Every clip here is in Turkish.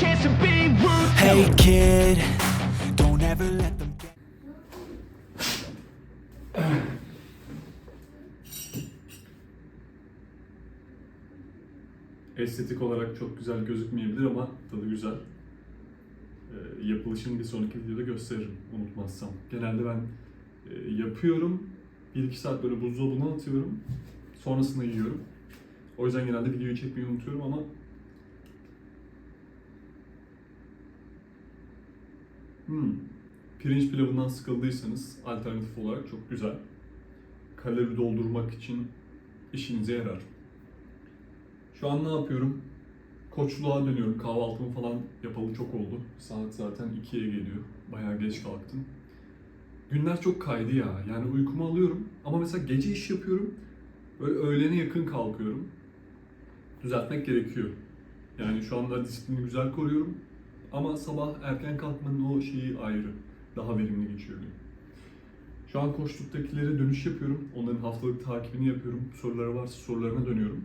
Hey kid, don't ever let them get Estetik olarak çok güzel gözükmeyebilir ama tadı güzel. Ee, yapılışını bir sonraki videoda gösteririm unutmazsam. Genelde ben e, yapıyorum, 1-2 saat böyle buzdolabına atıyorum, sonrasında yiyorum. O yüzden genelde videoyu çekmeyi unutuyorum ama Hmm. Pirinç pilavından sıkıldıysanız alternatif olarak çok güzel. Kalori doldurmak için işinize yarar. Şu an ne yapıyorum? Koçluğa dönüyorum. Kahvaltımı falan yapalı çok oldu. Saat zaten 2'ye geliyor. Bayağı geç kalktım. Günler çok kaydı ya. Yani uykumu alıyorum. Ama mesela gece iş yapıyorum. Böyle öğlene yakın kalkıyorum. Düzeltmek gerekiyor. Yani şu anda disiplini güzel koruyorum. Ama sabah erken kalkmanın o şeyi ayrı. Daha verimli geçiyor gün. Şu an koçluktakilere dönüş yapıyorum. Onların haftalık takibini yapıyorum. Soruları varsa sorularına dönüyorum.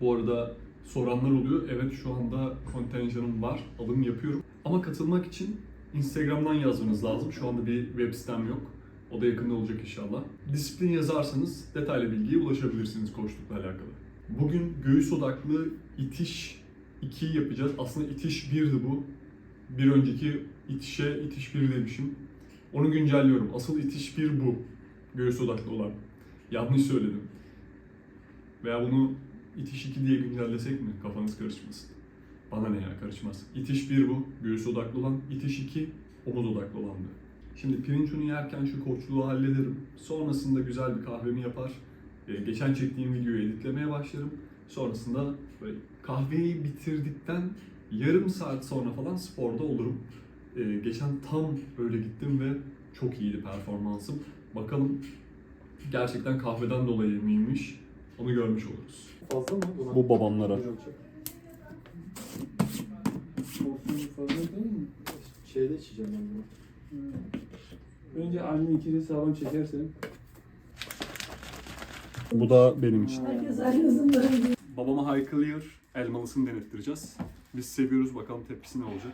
Bu arada soranlar oluyor. Evet şu anda kontenjanım var. Alım yapıyorum. Ama katılmak için Instagram'dan yazmanız lazım. Şu anda bir web sitem yok. O da yakında olacak inşallah. Disiplin yazarsanız detaylı bilgiye ulaşabilirsiniz koçlukla alakalı. Bugün göğüs odaklı itiş 2'yi yapacağız. Aslında itiş 1'di bu. Bir önceki itişe itiş 1 demişim. Onu güncelliyorum. Asıl itiş 1 bu. Göğüs odaklı olan. Yanlış söyledim. Veya bunu itiş 2 diye güncellesek mi? Kafanız karışmasın. Bana ne ya karışmaz. İtiş 1 bu. Göğüs odaklı olan. İtiş 2 omuz odaklı olandı. Şimdi pirinç unu yerken şu koçluğu hallederim. Sonrasında güzel bir kahvemi yapar. Ee, geçen çektiğim videoyu editlemeye başlarım. Sonrasında böyle kahveyi bitirdikten yarım saat sonra falan sporda olurum. Ee, geçen tam öyle gittim ve çok iyiydi performansım. Bakalım gerçekten kahveden dolayı mıymış onu görmüş oluruz. Fazla mı buna? Bu babamlara. Fazla değil mi? Şeyde içeceğim ben bunu. Önce annenin ikili sağlam çekersen. Bu da benim için. Herkes aynısından Babama haykılıyor, elmalısını denettireceğiz. Biz seviyoruz, bakalım tepkisi ne olacak.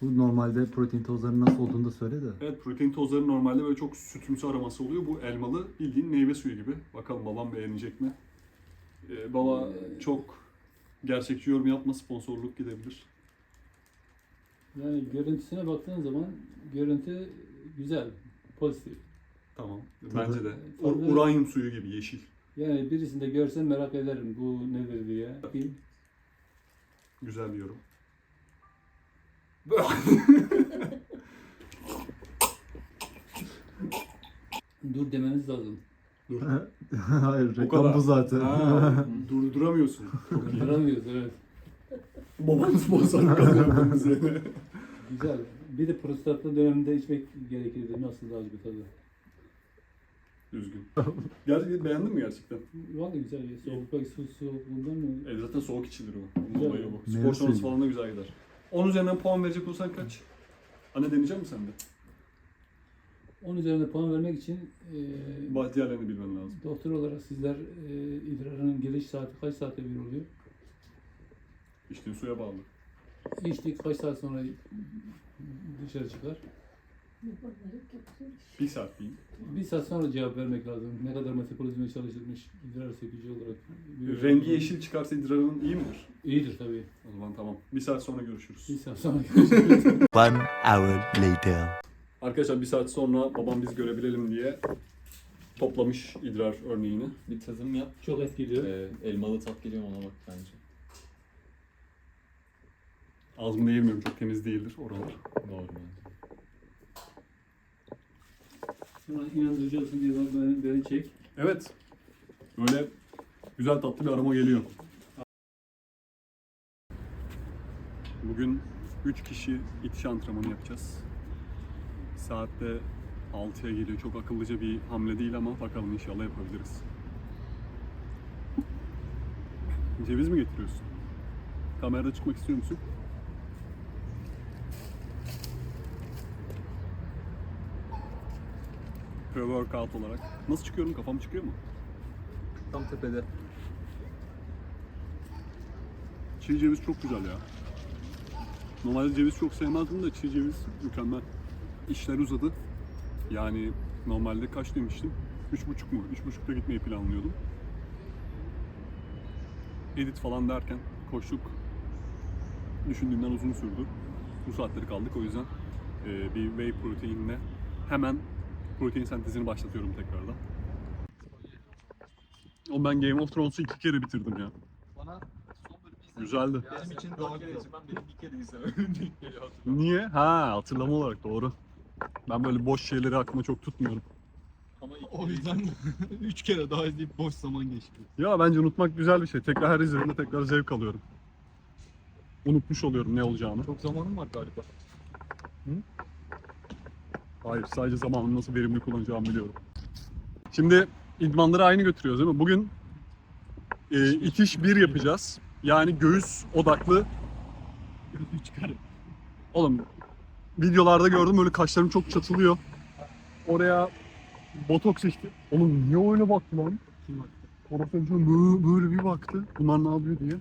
Bu normalde protein tozlarının nasıl olduğunu da söyle de. Evet, protein tozları normalde böyle çok sütümsü aroması oluyor. Bu elmalı bildiğin meyve suyu gibi. Bakalım babam beğenecek mi? Ee, baba çok gerçekçi yorum yapma, sponsorluk gidebilir. Yani görüntüsüne baktığın zaman görüntü güzel, pozitif. Tamam, bence de. Ur- uranyum suyu gibi yeşil. Yani birisini de görsem merak ederim bu nedir diye. Bakayım. Güzel bir yorum. Dur demeniz lazım. Hayır O reklam kadar. bu zaten. Ha, durduramıyorsun. Çok iyi. Duramıyoruz evet. Babam sponsor kazandı bize. Güzel. Bir de prostatlı döneminde içmek gerekirdi. Nasıl daha bir tadı? Üzgün. Gerçekten beğendin mi gerçekten? Vallahi güzel. ya. Soğuk belki su soğukluğundan mı? E zaten soğuk içilir o. Güzel. olayı bu. Spor sonrası suyu. falan da güzel gider. 10 üzerinden puan verecek olsan kaç? Anne deneyecek misin sen de? Onun üzerine puan vermek için e, Ba- Diğerlerini bilmen lazım. doktor olarak sizler e, idrarının geliş saati kaç saatte bir oluyor? İçtiğin suya bağlı. İçtik kaç saat sonra dışarı çıkar? Bir saat diyeyim. Bir saat sonra cevap vermek lazım. Ne kadar metabolizma çalışılmış idrar sökücü olarak. Rengi yeşil çıkarsa idrarın iyi midir? İyidir tabii. O zaman tamam. Bir saat sonra görüşürüz. Bir saat sonra görüşürüz. One hour later. Arkadaşlar bir saat sonra babam biz görebilelim diye toplamış idrar örneğini. Bir tadım yap. Çok etkiliyor. Ee, elmalı tat geliyor ona bak bence. Ağzımda yemiyorum çok temiz değildir oralar. Doğru bence. Sonra inandırıcı olsun diye bak beni, beni çek. Evet. Böyle güzel tatlı bir aroma geliyor. Bugün 3 kişi itiş antrenmanı yapacağız. Saatte 6'ya geliyor. Çok akıllıca bir hamle değil ama bakalım inşallah yapabiliriz. Ceviz mi getiriyorsun? Kamerada çıkmak istiyor musun? Pre-workout olarak. Nasıl çıkıyorum? Kafam çıkıyor mu? Tam tepede. Çiğ ceviz çok güzel ya. Normalde ceviz çok sevmezdim de çiğ ceviz mükemmel. İşler uzadı. Yani normalde kaç demiştim? Üç buçuk mu? Üç buçukta gitmeyi planlıyordum. Edit falan derken koştuk. Düşündüğümden uzun sürdü. Bu saatleri kaldık o yüzden e, bir whey proteinle hemen protein sentezini başlatıyorum tekrardan. O ben Game of Thrones'u iki kere bitirdim ya. Bana son bölümü izledim. Güzeldi. Benim için daha güzel. benim bir kere izlemem geliyor. Niye? Ha hatırlama olarak doğru. Ben böyle boş şeyleri aklıma çok tutmuyorum. Ama O yüzden 3 kere daha izleyip boş zaman geçti. Ya bence unutmak güzel bir şey. Tekrar her izlediğimde tekrar zevk alıyorum. Unutmuş oluyorum ne olacağını. Çok zamanım var galiba. Hayır sadece zamanımı nasıl verimli kullanacağımı biliyorum. Şimdi idmanları aynı götürüyoruz değil mi? Bugün e, itiş bir yapacağız. Yani göğüs odaklı. Gözü çıkarım. Oğlum videolarda gördüm böyle kaşlarım çok çatılıyor. Oraya botoks işte. Oğlum niye öyle baktı lan? Kim baktı? Orası böyle, böyle bir baktı. Bunlar ne yapıyor diye.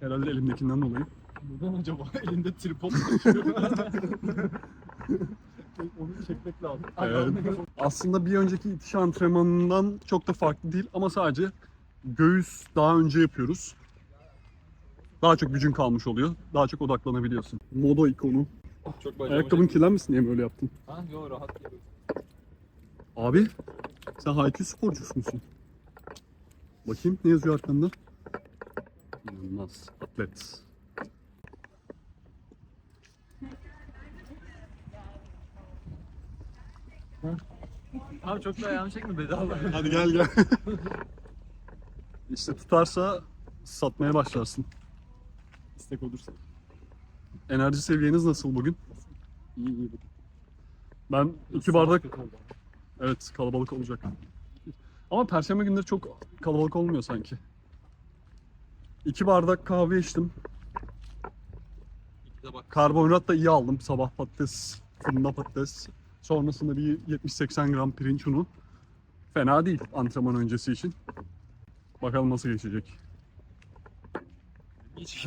Herhalde elimdekinden dolayı. Neden acaba elinde tripod? Onu çekmek lazım. Evet. Aslında bir önceki itiş antrenmanından çok da farklı değil ama sadece göğüs daha önce yapıyoruz. Daha çok gücün kalmış oluyor. Daha çok odaklanabiliyorsun. Moda ikonu. Çok Ayakkabın kirlenmesin diye mi böyle yaptın? Ha yo rahat geliyor. Abi sen Haikyuu sporcusu musun? Bakayım ne yazıyor arkanda? İnanılmaz. Atlet. Abi çok da ayağımı çekme bedava. Hadi gel gel. işte tutarsa satmaya başlarsın. İstek olursa. Enerji seviyeniz nasıl bugün? İyi iyi. Ben iki bardak... Evet kalabalık olacak. Ama perşembe günleri çok kalabalık olmuyor sanki. İki bardak kahve içtim. Karbonhidrat da iyi aldım. Sabah patates, fırında patates. Sonrasında bir 70-80 gram pirinç unu. Fena değil antrenman öncesi için. Bakalım nasıl geçecek. Hiç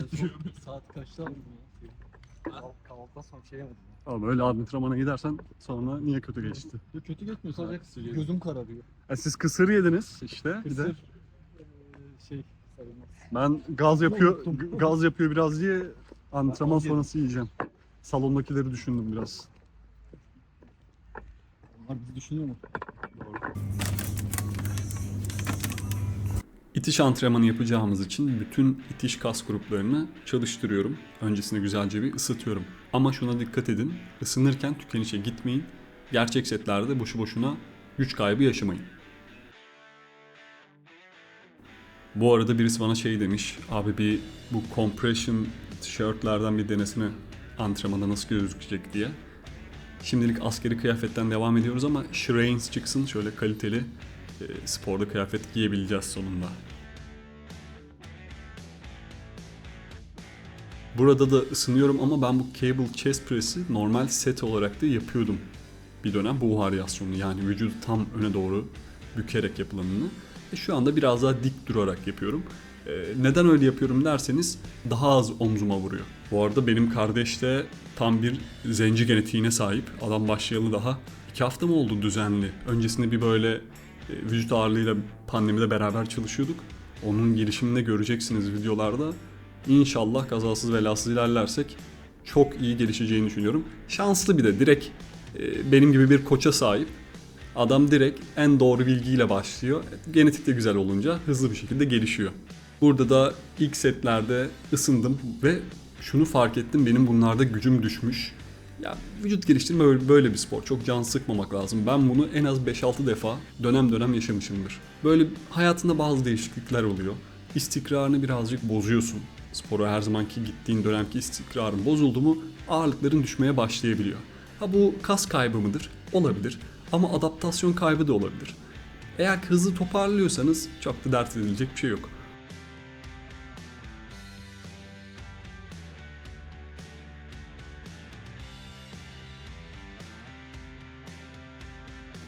Saat kaçta aldın ya? Kahvaltıdan sonra şey yemedim. Ama öyle antrenmana gidersen sonra niye kötü geçti? Ya kötü geçmiyor sadece gözüm kararıyor. E siz kısır yediniz işte. Bir de Kısır eee, şey sayılmaz. ben gaz yapıyor gaz yapıyor biraz diye antrenman yedim. sonrası yiyeceğim. Salondakileri düşündüm biraz. Onlar bizi düşünüyor mu? İtiş antrenmanı yapacağımız için bütün itiş kas gruplarını çalıştırıyorum. Öncesinde güzelce bir ısıtıyorum. Ama şuna dikkat edin. Isınırken tükenişe gitmeyin. Gerçek setlerde boşu boşuna güç kaybı yaşamayın. Bu arada birisi bana şey demiş. Abi bir bu compression tişörtlerden bir denesene antrenmanda nasıl gözükecek diye. Şimdilik askeri kıyafetten devam ediyoruz ama Shreins çıksın şöyle kaliteli e, sporda kıyafet giyebileceğiz sonunda. Burada da ısınıyorum ama ben bu cable chest press'i normal set olarak da yapıyordum bir dönem bu varyasyonu yani vücudu tam öne doğru bükerek yapılanını. E şu anda biraz daha dik durarak yapıyorum. E, neden öyle yapıyorum derseniz daha az omzuma vuruyor. Bu arada benim kardeş de tam bir zenci genetiğine sahip. Adam başlayalı daha iki hafta mı oldu düzenli? Öncesinde bir böyle e, vücut ağırlığıyla pandemide beraber çalışıyorduk. Onun gelişimini de göreceksiniz videolarda. İnşallah kazasız belasız ilerlersek çok iyi gelişeceğini düşünüyorum. Şanslı bir de direkt e, benim gibi bir koça sahip. Adam direkt en doğru bilgiyle başlıyor. Genetik de güzel olunca hızlı bir şekilde gelişiyor. Burada da ilk setlerde ısındım ve şunu fark ettim benim bunlarda gücüm düşmüş. Ya vücut geliştirme böyle- bir spor. Çok can sıkmamak lazım. Ben bunu en az 5-6 defa dönem dönem yaşamışımdır. Böyle hayatında bazı değişiklikler oluyor. İstikrarını birazcık bozuyorsun. Spora her zamanki gittiğin dönemki istikrarın bozuldu mu ağırlıkların düşmeye başlayabiliyor. Ha bu kas kaybı mıdır? Olabilir. Ama adaptasyon kaybı da olabilir. Eğer hızlı toparlıyorsanız çok da dert edilecek bir şey yok.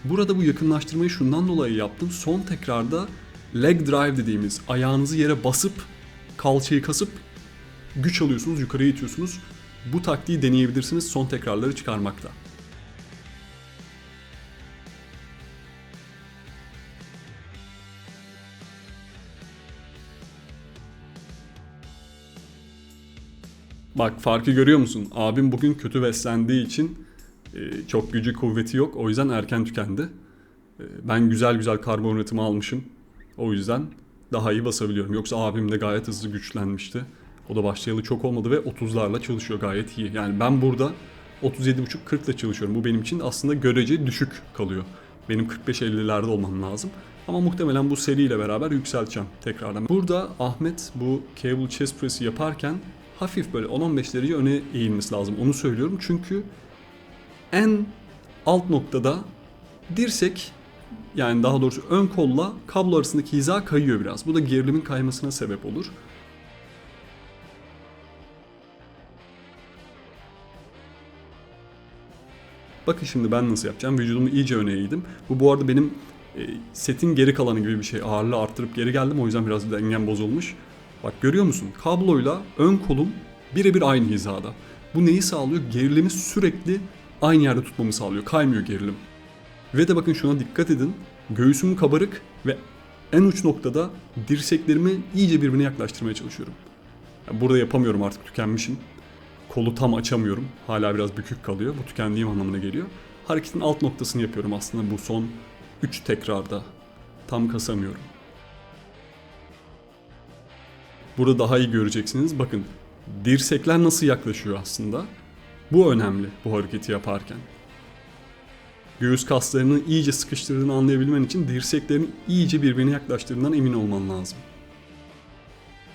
Burada bu yakınlaştırmayı şundan dolayı yaptım. Son tekrarda leg drive dediğimiz ayağınızı yere basıp kalçayı kasıp güç alıyorsunuz, yukarıya itiyorsunuz. Bu taktiği deneyebilirsiniz son tekrarları çıkarmakta. Bak farkı görüyor musun? Abim bugün kötü beslendiği için çok gücü kuvveti yok. O yüzden erken tükendi. E, ben güzel güzel karbonhidratımı almışım. O yüzden daha iyi basabiliyorum. Yoksa abim de gayet hızlı güçlenmişti. O da başlayalı çok olmadı ve 30'larla çalışıyor gayet iyi. Yani ben burada 37,5-40 ile çalışıyorum. Bu benim için aslında görece düşük kalıyor. Benim 45-50'lerde olmam lazım. Ama muhtemelen bu seriyle beraber yükselteceğim tekrardan. Burada Ahmet bu cable chest press'i yaparken hafif böyle 10-15 derece öne eğilmesi lazım. Onu söylüyorum çünkü en alt noktada dirsek yani daha doğrusu ön kolla kablo arasındaki hiza kayıyor biraz. Bu da gerilimin kaymasına sebep olur. Bakın şimdi ben nasıl yapacağım. Vücudumu iyice öne eğdim. Bu bu arada benim e, setin geri kalanı gibi bir şey. Ağırlığı arttırıp geri geldim. O yüzden biraz dengem bozulmuş. Bak görüyor musun? Kabloyla ön kolum birebir aynı hizada. Bu neyi sağlıyor? Gerilimi sürekli aynı yerde tutmamı sağlıyor. Kaymıyor gerilim. Ve de bakın şuna dikkat edin. Göğsüm kabarık ve en uç noktada dirseklerimi iyice birbirine yaklaştırmaya çalışıyorum. Yani burada yapamıyorum artık tükenmişim. Kolu tam açamıyorum. Hala biraz bükük kalıyor. Bu tükendiğim anlamına geliyor. Hareketin alt noktasını yapıyorum aslında bu son 3 tekrarda. Tam kasamıyorum. Burada daha iyi göreceksiniz. Bakın dirsekler nasıl yaklaşıyor aslında. Bu önemli bu hareketi yaparken. Göğüs kaslarını iyice sıkıştırdığını anlayabilmen için dirseklerin iyice birbirine yaklaştırdığından emin olman lazım.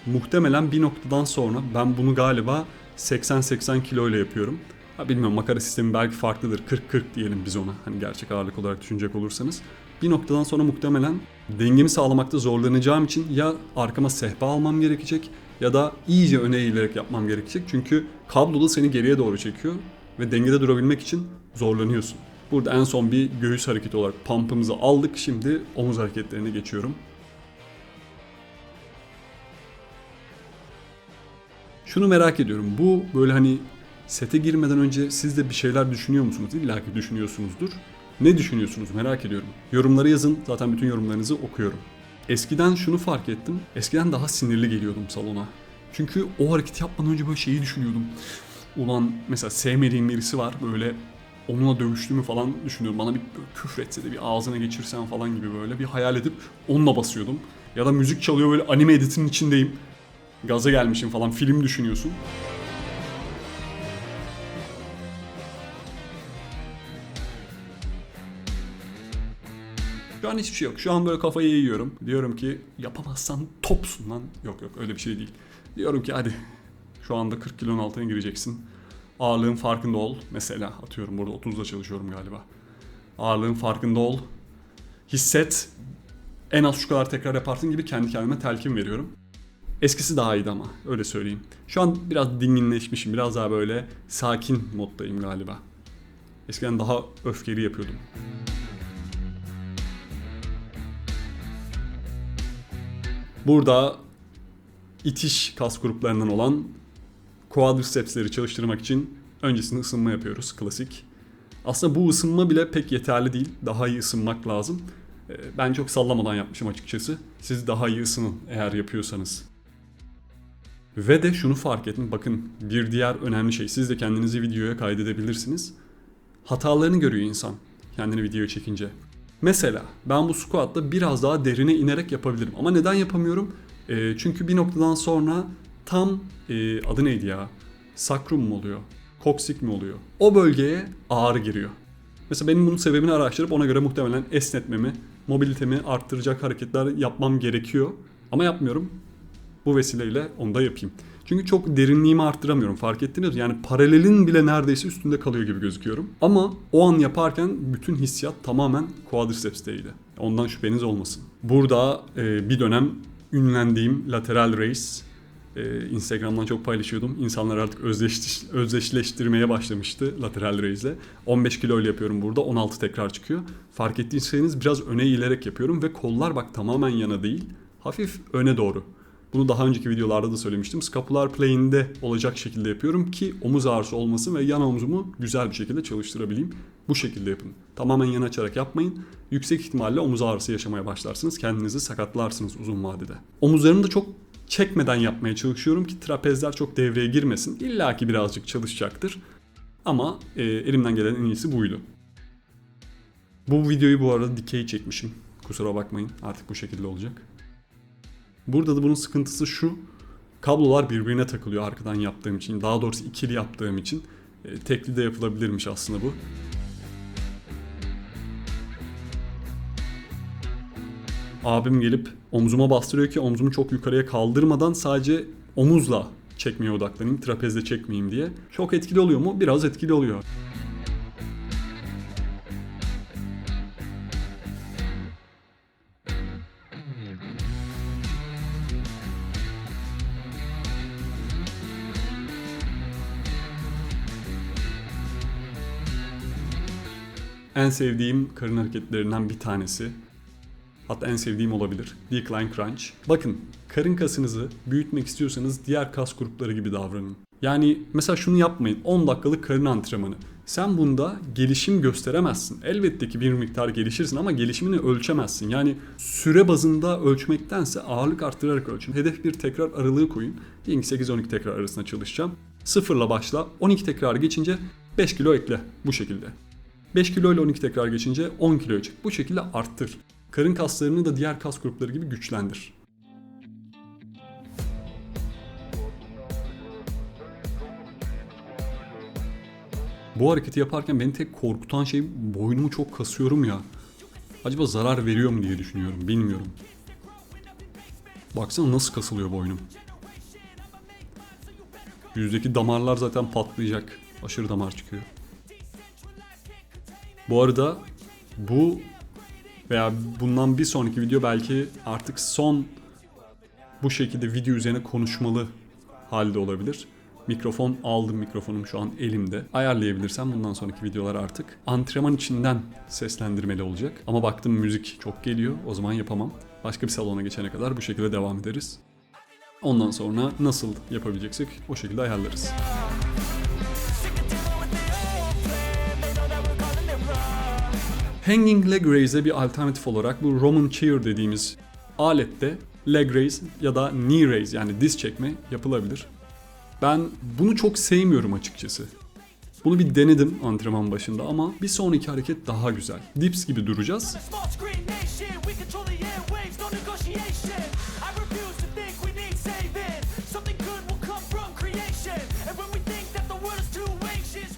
Muhtemelen bir noktadan sonra ben bunu galiba 80-80 kilo ile yapıyorum. Ha bilmiyorum makara sistemi belki farklıdır. 40-40 diyelim biz ona. Hani gerçek ağırlık olarak düşünecek olursanız. Bir noktadan sonra muhtemelen dengemi sağlamakta zorlanacağım için ya arkama sehpa almam gerekecek ya da iyice öne eğilerek yapmam gerekecek. Çünkü kablo da seni geriye doğru çekiyor ve dengede durabilmek için zorlanıyorsun. Burada en son bir göğüs hareketi olarak pump'ımızı aldık. Şimdi omuz hareketlerine geçiyorum. Şunu merak ediyorum. Bu böyle hani sete girmeden önce siz de bir şeyler düşünüyor musunuz? İlla ki düşünüyorsunuzdur. Ne düşünüyorsunuz merak ediyorum. Yorumlara yazın. Zaten bütün yorumlarınızı okuyorum. Eskiden şunu fark ettim. Eskiden daha sinirli geliyordum salona. Çünkü o hareketi yapmadan önce böyle şeyi düşünüyordum. Ulan mesela sevmediğim birisi var böyle onunla dövüştüğümü falan düşünüyorum. Bana bir böyle küfür etse de bir ağzına geçirsem falan gibi böyle bir hayal edip onunla basıyordum. Ya da müzik çalıyor böyle anime editinin içindeyim. Gaza gelmişim falan film düşünüyorsun. An hiçbir şey yok. Şu an böyle kafayı yiyorum. Diyorum ki yapamazsan topsun lan. Yok yok öyle bir şey değil. Diyorum ki hadi şu anda 40 kilonun altına gireceksin. Ağırlığın farkında ol. Mesela atıyorum burada 30'da çalışıyorum galiba. Ağırlığın farkında ol. Hisset. En az şu kadar tekrar yaparsın gibi kendi kendime telkin veriyorum. Eskisi daha iyiydi ama öyle söyleyeyim. Şu an biraz dinginleşmişim. Biraz daha böyle sakin moddayım galiba. Eskiden daha öfkeli yapıyordum. Burada itiş kas gruplarından olan quadricepsleri çalıştırmak için öncesinde ısınma yapıyoruz klasik. Aslında bu ısınma bile pek yeterli değil. Daha iyi ısınmak lazım. Ee, Ben çok sallamadan yapmışım açıkçası. Siz daha iyi ısının eğer yapıyorsanız. Ve de şunu fark ettim. Bakın bir diğer önemli şey. Siz de kendinizi videoya kaydedebilirsiniz. Hatalarını görüyor insan kendini videoya çekince. Mesela ben bu squat'ta biraz daha derine inerek yapabilirim. Ama neden yapamıyorum? Ee, çünkü bir noktadan sonra tam e, adı neydi ya? Sakrum mu oluyor? Koksik mi oluyor? O bölgeye ağrı giriyor. Mesela benim bunun sebebini araştırıp ona göre muhtemelen esnetmemi, mobilitemi arttıracak hareketler yapmam gerekiyor. Ama yapmıyorum. Bu vesileyle onu da yapayım. Çünkü çok derinliğimi arttıramıyorum fark ettiniz? Yani paralelin bile neredeyse üstünde kalıyor gibi gözüküyorum. Ama o an yaparken bütün hissiyat tamamen quadriceps'teydi. Ondan şüpheniz olmasın. Burada e, bir dönem ünlendiğim lateral raise e, Instagram'dan çok paylaşıyordum. İnsanlar artık özdeş, özdeşleştirmeye başlamıştı lateral raise'le. 15 kilo ile yapıyorum burada. 16 tekrar çıkıyor. Fark ettiyseniz biraz öne eğilerek yapıyorum ve kollar bak tamamen yana değil. Hafif öne doğru. Bunu daha önceki videolarda da söylemiştim. Scapular plane'de olacak şekilde yapıyorum ki omuz ağrısı olmasın ve yan omzumu güzel bir şekilde çalıştırabileyim. Bu şekilde yapın. Tamamen yan açarak yapmayın. Yüksek ihtimalle omuz ağrısı yaşamaya başlarsınız. Kendinizi sakatlarsınız uzun vadede. Omuzlarımı da çok çekmeden yapmaya çalışıyorum ki trapezler çok devreye girmesin. İlla ki birazcık çalışacaktır. Ama e, elimden gelen en iyisi buydu. Bu videoyu bu arada dikey çekmişim. Kusura bakmayın artık bu şekilde olacak. Burada da bunun sıkıntısı şu. Kablolar birbirine takılıyor arkadan yaptığım için. Daha doğrusu ikili yaptığım için. E, tekli de yapılabilirmiş aslında bu. Abim gelip omzuma bastırıyor ki omzumu çok yukarıya kaldırmadan sadece omuzla çekmeye odaklanayım, trapezle çekmeyeyim diye. Çok etkili oluyor mu? Biraz etkili oluyor. En sevdiğim karın hareketlerinden bir tanesi. Hatta en sevdiğim olabilir. Decline Crunch. Bakın karın kasınızı büyütmek istiyorsanız diğer kas grupları gibi davranın. Yani mesela şunu yapmayın. 10 dakikalık karın antrenmanı. Sen bunda gelişim gösteremezsin. Elbette ki bir miktar gelişirsin ama gelişimini ölçemezsin. Yani süre bazında ölçmektense ağırlık arttırarak ölçün. Hedef bir tekrar aralığı koyun. Diyelim ki 8-12 tekrar arasında çalışacağım. Sıfırla başla. 12 tekrar geçince 5 kilo ekle. Bu şekilde. 5 kilo ile 12 tekrar geçince 10 kiloya çık. Bu şekilde arttır. Karın kaslarını da diğer kas grupları gibi güçlendir. Bu hareketi yaparken beni tek korkutan şey boynumu çok kasıyorum ya. Acaba zarar veriyor mu diye düşünüyorum. Bilmiyorum. Baksana nasıl kasılıyor boynum. Yüzdeki damarlar zaten patlayacak. Aşırı damar çıkıyor. Bu arada bu veya bundan bir sonraki video belki artık son bu şekilde video üzerine konuşmalı halde olabilir. Mikrofon aldım mikrofonum şu an elimde. Ayarlayabilirsem bundan sonraki videolar artık antrenman içinden seslendirmeli olacak. Ama baktım müzik çok geliyor o zaman yapamam. Başka bir salona geçene kadar bu şekilde devam ederiz. Ondan sonra nasıl yapabileceksek o şekilde ayarlarız. Hanging leg raise'e bir alternatif olarak bu Roman chair dediğimiz alette leg raise ya da knee raise yani diz çekme yapılabilir. Ben bunu çok sevmiyorum açıkçası. Bunu bir denedim antrenman başında ama bir sonraki hareket daha güzel. Dips gibi duracağız.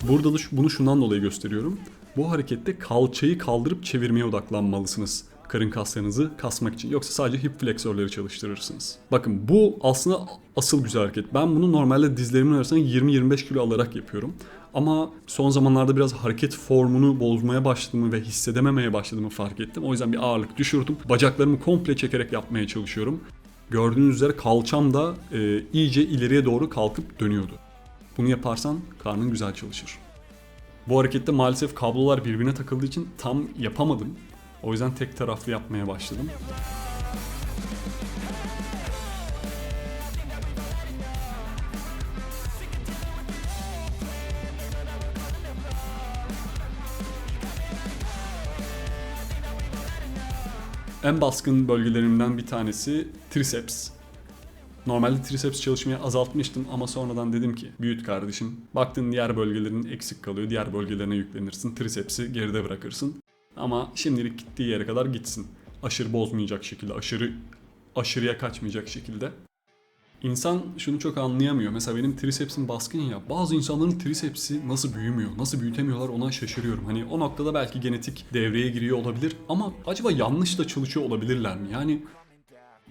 Burada da bunu şundan dolayı gösteriyorum. Bu harekette kalçayı kaldırıp çevirmeye odaklanmalısınız. Karın kaslarınızı kasmak için. Yoksa sadece hip fleksörleri çalıştırırsınız. Bakın bu aslında asıl güzel hareket. Ben bunu normalde dizlerimin arasında 20-25 kilo alarak yapıyorum. Ama son zamanlarda biraz hareket formunu bozmaya başladığımı ve hissedememeye başladığımı fark ettim. O yüzden bir ağırlık düşürdüm. Bacaklarımı komple çekerek yapmaya çalışıyorum. Gördüğünüz üzere kalçam da e, iyice ileriye doğru kalkıp dönüyordu. Bunu yaparsan karnın güzel çalışır. Bu harekette maalesef kablolar birbirine takıldığı için tam yapamadım. O yüzden tek taraflı yapmaya başladım. En baskın bölgelerimden bir tanesi triceps. Normalde triceps çalışmayı azaltmıştım ama sonradan dedim ki büyüt kardeşim. Baktın diğer bölgelerin eksik kalıyor. Diğer bölgelerine yüklenirsin. Tricepsi geride bırakırsın. Ama şimdilik gittiği yere kadar gitsin. Aşırı bozmayacak şekilde, aşırı aşırıya kaçmayacak şekilde. İnsan şunu çok anlayamıyor. Mesela benim tricepsim baskın ya. Bazı insanların tricepsi nasıl büyümüyor, nasıl büyütemiyorlar ona şaşırıyorum. Hani o noktada belki genetik devreye giriyor olabilir ama acaba yanlış da çalışıyor olabilirler mi? Yani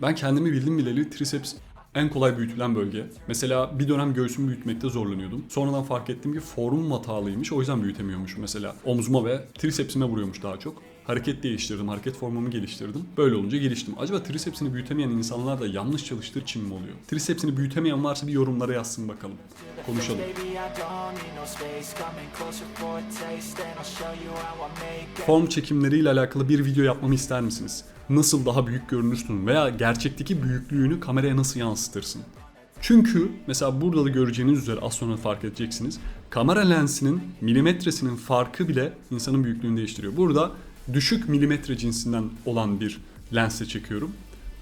ben kendimi bildim bileli triceps en kolay büyütülen bölge. Mesela bir dönem göğsümü büyütmekte zorlanıyordum. Sonradan fark ettim ki formum hatalıymış. O yüzden büyütemiyormuşum mesela. Omzuma ve tricepsime vuruyormuş daha çok. Hareket değiştirdim, hareket formumu geliştirdim. Böyle olunca geliştim. Acaba tricepsini büyütemeyen insanlar da yanlış çalıştığı için mi oluyor? Tricepsini büyütemeyen varsa bir yorumlara yazsın bakalım. Konuşalım. Form çekimleriyle alakalı bir video yapmamı ister misiniz? Nasıl daha büyük görünürsün veya gerçekteki büyüklüğünü kameraya nasıl yansıtırsın? Çünkü mesela burada da göreceğiniz üzere az sonra fark edeceksiniz. Kamera lensinin milimetresinin farkı bile insanın büyüklüğünü değiştiriyor. Burada düşük milimetre cinsinden olan bir lense çekiyorum.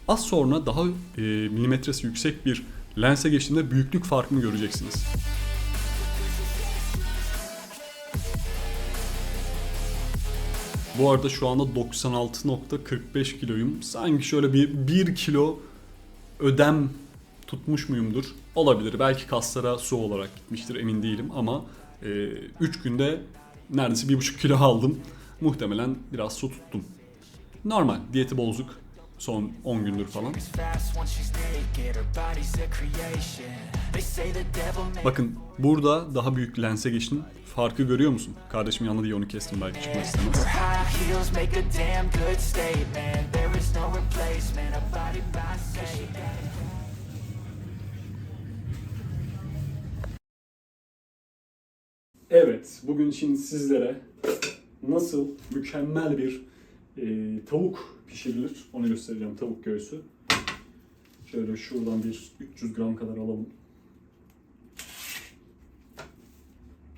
Az sonra daha e, milimetresi yüksek bir lense geçtiğinde büyüklük farkını göreceksiniz. Bu arada şu anda 96.45 kiloyum. Sanki şöyle bir 1 kilo ödem tutmuş muyumdur? Olabilir. Belki kaslara su olarak gitmiştir emin değilim ama 3 günde neredeyse 1,5 kilo aldım. Muhtemelen biraz su tuttum. Normal. Diyeti bozuk. Son 10 gündür falan. Bakın burada daha büyük lense geçtim. Farkı görüyor musun? Kardeşim yanında diye onu kestim belki çıkmak istemez. Evet, bugün şimdi sizlere nasıl mükemmel bir e, tavuk pişirilir onu göstereceğim. Tavuk göğsü. Şöyle şuradan bir 300 gram kadar alalım.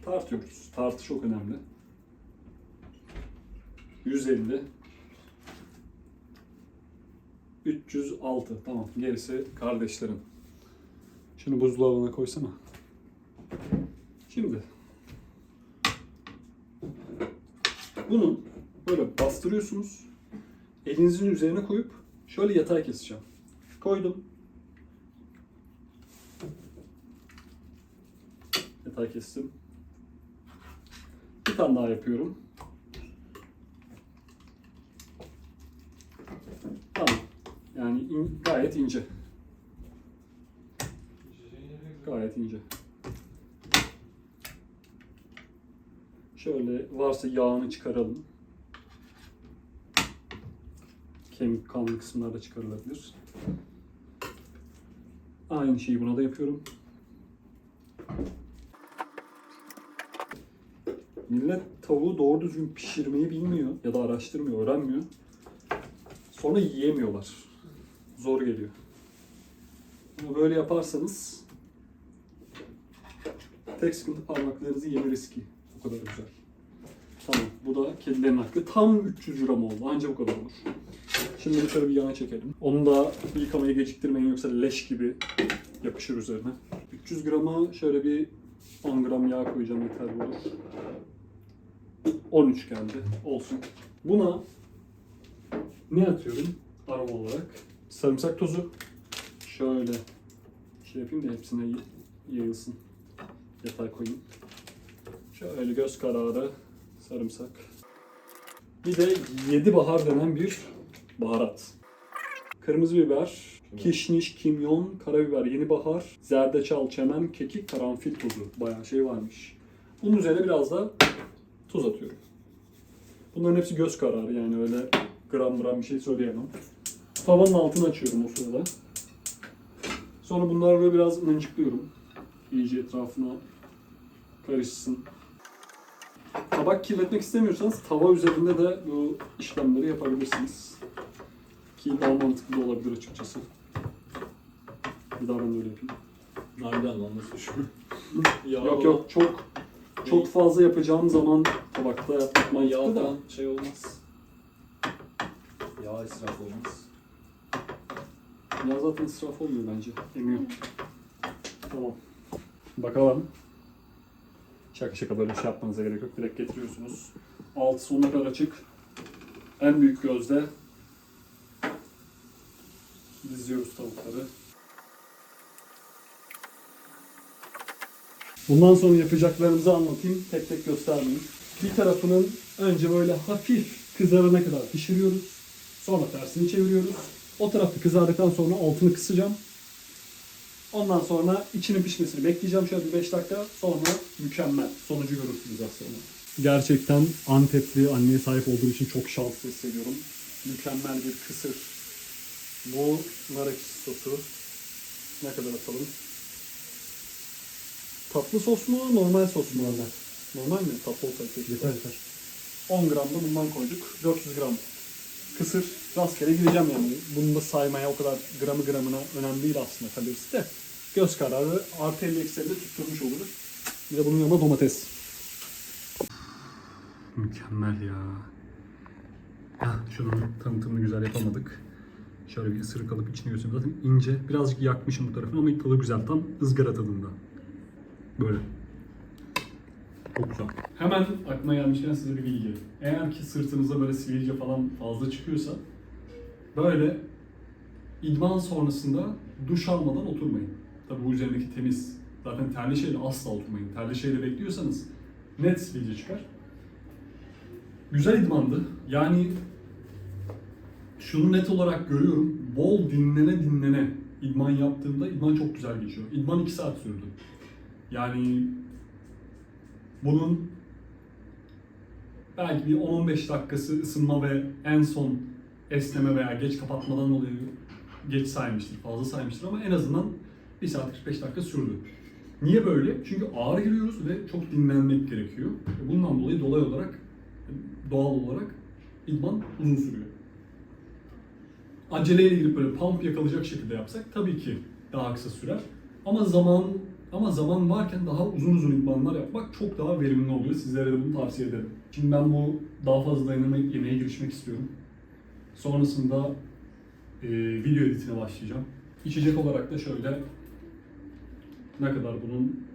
Tartıyoruz. Tartı çok önemli. 150 306 tamam gerisi kardeşlerin. Şunu buzdolabına koysana. Şimdi Bunu böyle bastırıyorsunuz. Elinizin üzerine koyup şöyle yatay keseceğim. Koydum. Yatay kestim. Bir tane daha yapıyorum. Tamam. Yani in- gayet ince. Gayet ince. Şöyle varsa yağını çıkaralım. Kemik kanlı kısımlar da çıkarılabilir. Aynı şeyi buna da yapıyorum. Millet tavuğu doğru düzgün pişirmeyi bilmiyor ya da araştırmıyor, öğrenmiyor. Sonra yiyemiyorlar. Zor geliyor. Ama böyle yaparsanız tek sıkıntı parmaklarınızı yeme riski. O kadar güzel. Tamam. Bu da kedilerin hakkı. Tam 300 gram oldu. Anca bu kadar olur. Şimdi şöyle bir yana çekelim. Onu da yıkamayı geciktirmeyin yoksa leş gibi yapışır üzerine. 300 grama şöyle bir 10 gram yağ koyacağım yeterli olur. 13 geldi. Olsun. Buna ne atıyorum aroma olarak? Sarımsak tozu. Şöyle şey yapayım da hepsine yayılsın. Yatay koyayım. Şöyle göz kararı sarımsak. Bir de yedi bahar denen bir baharat. Kırmızı biber, kişniş, kimyon, karabiber, yeni bahar, zerdeçal, çemen, kekik, karanfil tozu. Bayağı şey varmış. Bunun üzerine biraz da tuz atıyorum. Bunların hepsi göz kararı yani öyle gram gram bir şey söyleyemem. Tavanın altını açıyorum o sırada. Sonra bunları böyle biraz mıncıklıyorum. İyice etrafına karışsın. Tabak kirletmek istemiyorsanız tava üzerinde de bu işlemleri yapabilirsiniz. Ki daha mantıklı da olabilir açıkçası. Bir daha ben de öyle yapayım. Harbiden lan nasıl şu? Ya Yok yok çok çok fazla yapacağım zaman tabakta yapmak mantıklı da. Yağdan şey olmaz. Yağ israf olmaz. Ya zaten israf olmuyor bence. Emiyor. Tamam. Bakalım. Şaka şaka böyle bir şey yapmanıza gerek yok. Direkt getiriyorsunuz. Altı sonuna kadar açık. En büyük gözde diziyoruz tavukları. Bundan sonra yapacaklarımızı anlatayım. Tek tek göstermeyeyim. Bir tarafının önce böyle hafif kızarana kadar pişiriyoruz. Sonra tersini çeviriyoruz. O tarafı kızardıktan sonra altını kısacağım. Ondan sonra içinin pişmesini bekleyeceğim şöyle bir 5 dakika. Sonra mükemmel. Sonucu görürsünüz az sonra. Gerçekten Antepli anneye sahip olduğum için çok şanslı hissediyorum. Mükemmel bir kısır. Bu nar ekşisi sosu. Ne kadar atalım? Tatlı sos mu, normal sos mu? Normal. Normal mi? Tatlı olsaydı keşke. Yeter yeter. 10 gram da bundan koyduk. 400 gram kısır. rastgele gireceğim yani. Bunu da saymaya o kadar gramı gramına önemli değil aslında kalorisi de. Göz kararı artı 50 eksi 50 tutturmuş oluruz. Bir de bunun yanında domates. Mükemmel ya. Heh, şunun tanıtımını güzel yapamadık. Şöyle bir ısırık alıp içine götürüyorum. Zaten ince. Birazcık yakmışım bu tarafını ama tadı güzel. Tam ızgara tadında. Böyle. Çok güzel. Hemen aklıma gelmişken size bir bilgi. Eğer ki sırtınıza böyle sivilce falan fazla çıkıyorsa böyle idman sonrasında duş almadan oturmayın. Tabi bu üzerindeki temiz. Zaten terli şeyle asla oturmayın. Terli şeyle bekliyorsanız net sivilce çıkar. Güzel idmandı. Yani şunu net olarak görüyorum. Bol dinlene dinlene idman yaptığımda idman çok güzel geçiyor. İdman 2 saat sürdü. Yani bunun belki bir 10-15 dakikası ısınma ve en son esneme veya geç kapatmadan dolayı geç saymıştır, fazla saymıştır ama en azından 1 saat 45 dakika sürdü. Niye böyle? Çünkü ağır giriyoruz ve çok dinlenmek gerekiyor. Bundan dolayı dolay olarak, doğal olarak idman uzun sürüyor. Aceleyle girip böyle pump yakalayacak şekilde yapsak tabii ki daha kısa sürer. Ama zaman ama zaman varken daha uzun uzun idmanlar yapmak çok daha verimli oluyor. Sizlere de bunu tavsiye ederim. Şimdi ben bu daha fazla dayanamayıp yemeğe girişmek istiyorum. Sonrasında e, video editine başlayacağım. İçecek olarak da şöyle ne kadar bunun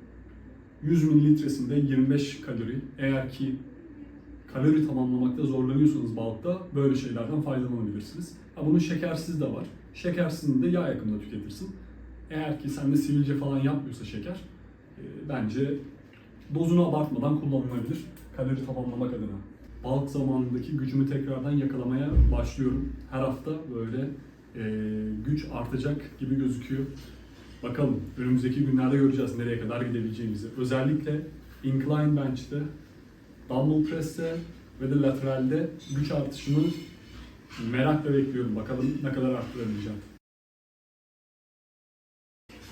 100 mililitresinde 25 kalori. Eğer ki kalori tamamlamakta zorlanıyorsanız balıkta böyle şeylerden faydalanabilirsiniz. Ha, bunun şekersiz de var. Şekersizini de yağ yakımında tüketirsin. Eğer ki sende sivilce falan yapmıyorsa şeker, e, bence dozunu abartmadan kullanılabilir kalori tamamlamak adına. Balık zamanındaki gücümü tekrardan yakalamaya başlıyorum. Her hafta böyle e, güç artacak gibi gözüküyor. Bakalım önümüzdeki günlerde göreceğiz nereye kadar gidebileceğimizi. Özellikle incline bench'te, dumbbell press'te ve de lateralde güç artışını merakla bekliyorum. Bakalım ne kadar arttırabileceğim.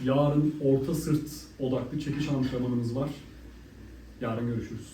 Yarın orta sırt odaklı çekiş antrenmanımız var. Yarın görüşürüz.